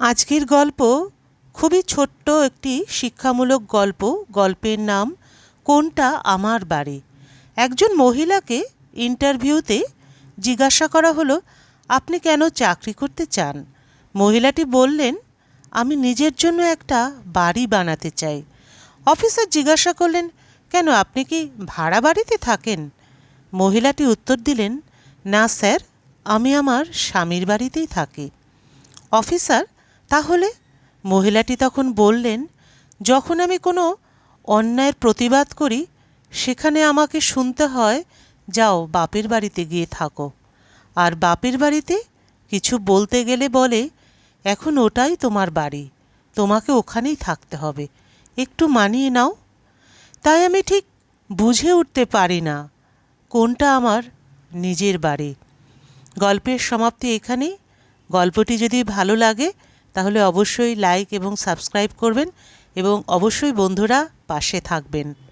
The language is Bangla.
আজকের গল্প খুবই ছোট্ট একটি শিক্ষামূলক গল্প। গল্পের নাম, কোনটা আমার বাড়ি? একজন মহিলাকে ইন্টারভিউতে জিজ্ঞাসা করা হলো, আপনি কেন চাকরি করতে চান? মহিলাটি বললেন, আমি নিজের জন্য একটা বাড়ি বানাতে চাই। অফিসার জিজ্ঞাসা করলেন, কেন আপনি কি ভাড়া বাড়িতে থাকেন? মহিলাটি উত্তর দিলেন, না স্যার, আমি আমার স্বামীর বাড়িতেই থাকি। অফিসার তাহলে মহিলাটি তখন বললেন, যখন আমি কোনো অন্যায়ের প্রতিবাদ করি, সেখানে আমাকে শুনতে হয়, যাও বাপের বাড়িতে গিয়ে থাকো। আর বাপের বাড়িতে কিছু বলতে গেলে বলে, এখন ওটাই তোমার বাড়ি, তোমাকে ওখানেই থাকতে হবে, একটু মানিয়ে নাও। তাই আমি ঠিক বুঝে উঠতে পারি না, কোনটা আমার নিজের বাড়ি। গল্পের সমাপ্তি এখানেই। গল্পটি যদি ভালো লাগে তাহলে অবশ্যই লাইক এবং সাবস্ক্রাইব করবেন এবং অবশ্যই বন্ধুরা পাশে থাকবেন।